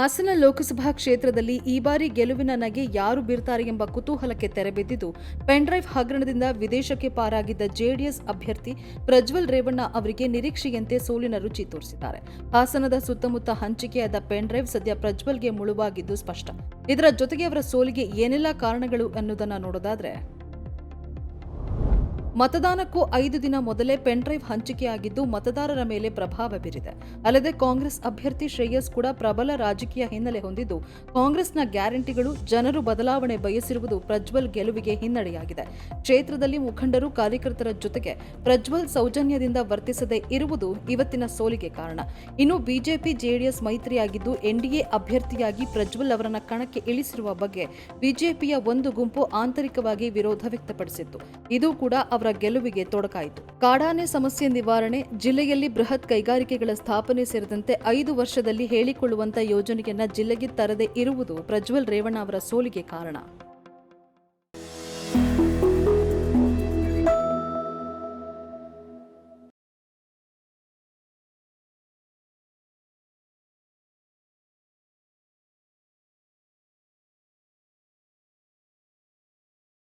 ಹಾಸನ ಲೋಕಸಭಾ ಕ್ಷೇತ್ರದಲ್ಲಿ ಈ ಬಾರಿ ಗೆಲುವಿನ ನಗೆ ಯಾರು ಬೀರ್ತಾರೆ ಎಂಬ ಕುತೂಹಲಕ್ಕೆ ತೆರೆಬಿದ್ದಿದ್ದು ಪೆನ್ಡ್ರೈವ್ ಹಗರಣದಿಂದ ವಿದೇಶಕ್ಕೆ ಪಾರಾಗಿದ್ದ ಜೆಡಿಎಸ್ ಅಭ್ಯರ್ಥಿ ಪ್ರಜ್ವಲ್ ರೇವಣ್ಣ ಅವರಿಗೆ ನಿರೀಕ್ಷೆಯಂತೆ ಸೋಲಿನ ರುಚಿ ತೋರಿಸಿದ್ದಾರೆ. ಹಾಸನದ ಸುತ್ತಮುತ್ತ ಹಂಚಿಕೆಯಾದ ಪೆನ್ಡ್ರೈವ್ ಸದ್ಯ ಪ್ರಜ್ವಲ್ಗೆ ಮುಳುವಾಗಿದ್ದು ಸ್ಪಷ್ಟ. ಇದರ ಜೊತೆಗೆ ಅವರ ಸೋಲಿಗೆ ಏನೆಲ್ಲ ಕಾರಣಗಳು ಅನ್ನೋದನ್ನ ನೋಡೋದಾದ್ರೆ ಮತದಾನಕ್ಕೂ ಐದು ದಿನ ಮೊದಲೇ ಪೆನ್ಡ್ರೈವ್ ಹಂಚಿಕೆಯಾಗಿದ್ದು ಮತದಾರರ ಮೇಲೆ ಪ್ರಭಾವ ಬೀರಿದೆ. ಅಲ್ಲದೆ ಕಾಂಗ್ರೆಸ್ ಅಭ್ಯರ್ಥಿ ಶ್ರೇಯಸ್ ಕೂಡ ಪ್ರಬಲ ರಾಜಕೀಯ ಹಿನ್ನೆಲೆ ಹೊಂದಿದ್ದು, ಕಾಂಗ್ರೆಸ್ನ ಗ್ಯಾರಂಟಿಗಳು ಜನರು ಬದಲಾವಣೆ ಬಯಸಿರುವುದು ಪ್ರಜ್ವಲ್ ಗೆಲುವಿಗೆ ಹಿನ್ನಡೆಯಾಗಿದೆ. ಕ್ಷೇತ್ರದಲ್ಲಿ ಮುಖಂಡರು ಕಾರ್ಯಕರ್ತರ ಜೊತೆಗೆ ಪ್ರಜ್ವಲ್ ಸೌಜನ್ಯದಿಂದ ವರ್ತಿಸದೆ ಇರುವುದು ಇವತ್ತಿನ ಸೋಲಿಗೆ ಕಾರಣ. ಇನ್ನು ಬಿಜೆಪಿ ಜೆಡಿಎಸ್ ಮೈತ್ರಿಯಾಗಿದ್ದು, ಎನ್ಡಿಎ ಅಭ್ಯರ್ಥಿಯಾಗಿ ಪ್ರಜ್ವಲ್ ಅವರನ್ನ ಕಣಕ್ಕೆ ಇಳಿಸಿರುವ ಬಗ್ಗೆ ಬಿಜೆಪಿಯ ಒಂದು ಗುಂಪು ಆಂತರಿಕವಾಗಿ ವಿರೋಧ ವ್ಯಕ್ತಪಡಿಸಿತ್ತು. ಇದು ಕೂಡ ಅವರ ಗೆಲುವಿಗೆ ತೊಡಕಾಯಿತು. ಕಾಡಾನೆ ಸಮಸ್ಯೆ ನಿವಾರಣೆ, ಜಿಲ್ಲೆಯಲ್ಲಿ ಬೃಹತ್ ಕೈಗಾರಿಕೆಗಳ ಸ್ಥಾಪನೆ ಸೇರಿದಂತೆ ಐದು ವರ್ಷದಲ್ಲಿ ಹೇಳಿಕೊಳ್ಳುವಂತ ಯೋಜನೆಯನ್ನ ಜಿಲ್ಲೆಗೆ ತರದೇ ಇರುವುದು ಪ್ರಜ್ವಲ್ ರೇವಣ್ಣ ಅವರ ಸೋಲಿಗೆ ಕಾರಣ.